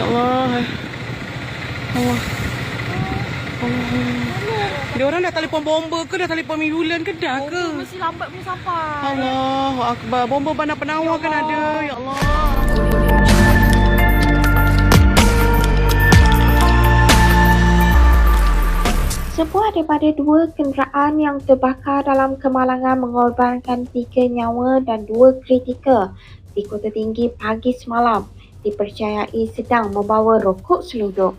Ya Allah. Allah. Allah. Dia orang dah telefon bomba ke dah telefon ambulan ke dah ke? Oh, mesti lambat punya sampai. Allahu akbar. Bomba bandar penawar kan ada. Ya Allah. Sebuah daripada dua kenderaan yang terbakar dalam kemalangan mengorbankan tiga nyawa dan dua kritikal di Kota Tinggi pagi semalam dipercayai sedang membawa rokok seluduk.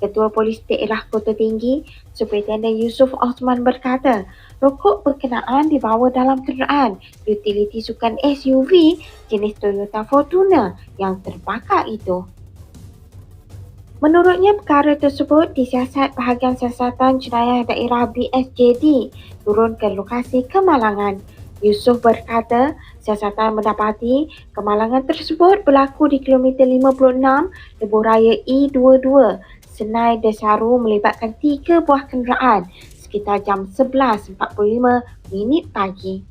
Ketua Polis Daerah Kota Tinggi, Superintendent Yusuf Osman berkata, rokok berkenaan dibawa dalam kenderaan utility sukan SUV jenis Toyota Fortuner yang terbakar itu. Menurutnya, perkara tersebut disiasat bahagian siasatan jenayah daerah BSJD turun ke lokasi kemalangan. Yusof berkata, siasatan mendapati kemalangan tersebut berlaku di kilometer 56 Lebuh Raya E22, Senai Desaru melibatkan tiga buah kenderaan sekitar jam 11.45 minit pagi.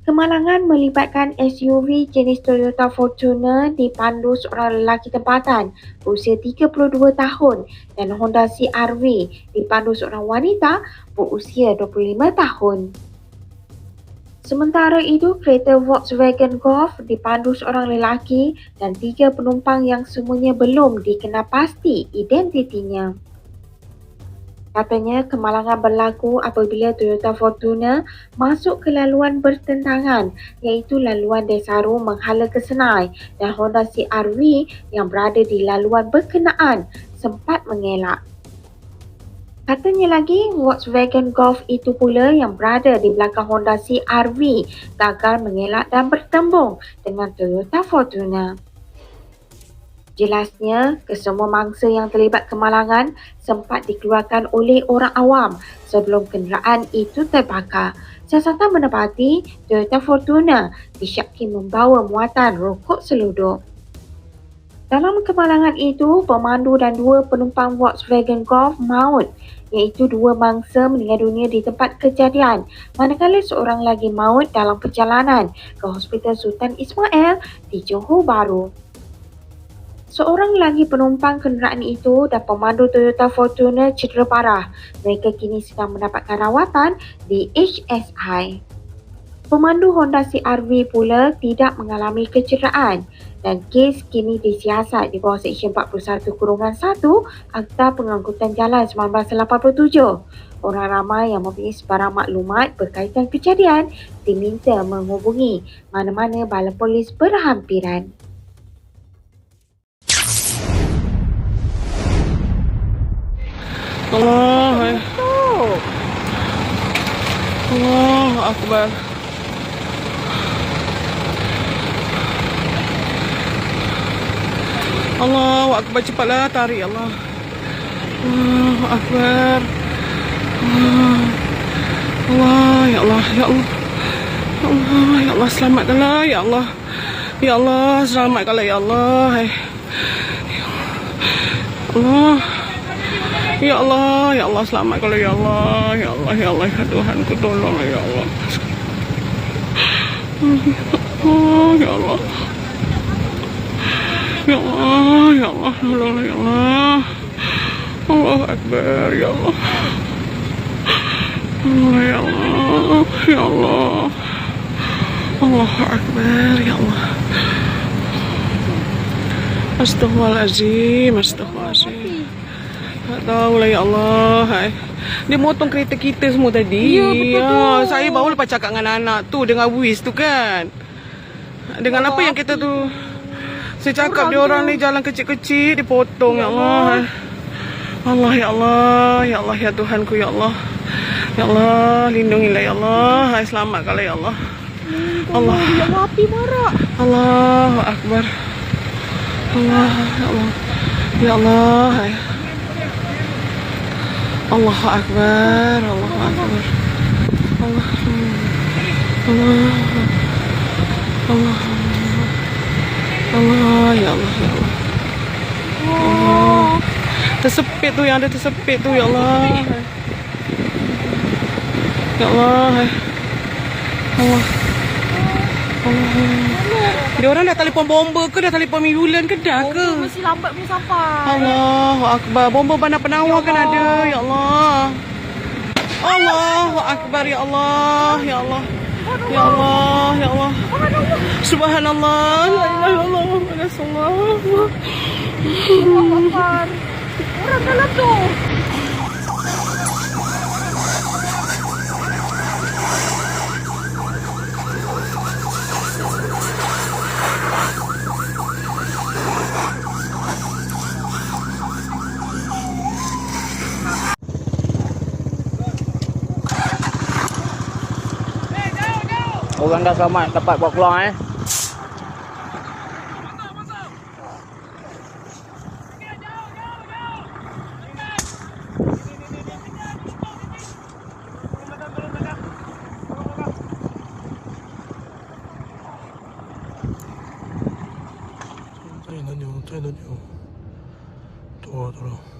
Kemalangan melibatkan SUV jenis Toyota Fortuner dipandu seorang lelaki tempatan berusia 32 tahun dan Honda CR-V dipandu seorang wanita berusia 25 tahun. Sementara itu, kereta Volkswagen Golf dipandu seorang lelaki dan tiga penumpang yang semuanya belum dikenal pasti identitinya. Katanya kemalangan berlaku apabila Toyota Fortuner masuk ke laluan bertentangan iaitu laluan Desaru menghala ke Senai dan Honda CR-V yang berada di laluan berkenaan sempat mengelak. Katanya lagi Volkswagen Golf itu pula yang berada di belakang Honda CR-V gagal mengelak dan bertembung dengan Toyota Fortuner. Jelasnya, kesemua mangsa yang terlibat kemalangan sempat dikeluarkan oleh orang awam sebelum kenderaan itu terbakar. Siasatan mendapati Toyota Fortuner disyaki membawa muatan rokok seluduk. Dalam kemalangan itu, pemandu dan dua penumpang Volkswagen Golf maut iaitu dua mangsa meninggal dunia di tempat kejadian manakala seorang lagi maut dalam perjalanan ke Hospital Sultan Ismail di Johor Bahru. Seorang lagi penumpang kenderaan itu dan pemandu Toyota Fortuner cedera parah. Mereka kini sedang mendapatkan rawatan di HSI. Pemandu Honda CR-V pula tidak mengalami kecederaan dan kes kini disiasat di bawah Seksyen 41 Kurungan 1 Akta Pengangkutan Jalan 1987. Orang ramai yang mempunyai sebarang maklumat berkaitan kejadian diminta menghubungi mana-mana bala polis berhampiran. Allah. Oh. Allah akbar. Allah akbar cepatlah tarik Allah. Allah akbar. Allah. Allah ya Allah ya Allah. Allah ya Allah selamatkanlah ya Allah. Ya Allah selamatkanlah ya Allah. Allah. Ya Allah, ya Allah selamatkanlah ya Allah, ya Allah, ya Allah, ya Tuhan ku tolonglah ya Allah. Oh, ya Allah. Ya Allah, ya Allah, tolonglah ya Allah. Allah Akbar, ya Allah. Allah, ya Allah, ya Allah. Allah Akbar, ya Allah. Astaghfirullahaladzim, astaghfirullahaladzim. Tak tahulah ya Allah. Hai. Dia motong kereta kita semua tadi. Ya, betul tu. Ah, saya baru lepas cakap dengan anak tu dengan Wiz tu kan. Dengan apa yang kita tu saya cakap dia orang ni jalan kecil-kecil dipotong ya Allah. Allah ya Allah, ya Allah ya Tuhanku ya Allah. Ya Allah, lindungilah ya Allah. Hai selamatkanlah ya Allah. Allah. Ya Allah, api marah. Allahu Akbar. Allah, ya Allah. Ya Allah. Hai. Allahu Akbar. Allahu Akbar. Allah. Allah. Allah. Allah. Ya Allah. Ya Allah. Allah. Tersepit tu yang ada tersepit tu ya Allah. Ya Allah. Allah. Allah. Dia orang dah telefon bomba ke dah telefon ambulans ke dah ke? Oh, mesti lambat punya sampai. Allahu Akbar. Bomba bandar penawar kan ada. Ya Allah. Allahu Akbar. Ya Allah. Ya Allah. Ya Allah. Ya Allah. Subhanallah. La ilaha illallah. Muhammad Rasulullah. Akbar. Orang dalam tu. Orang dah selamat dapat buat keluar eh. Tuh, tolong.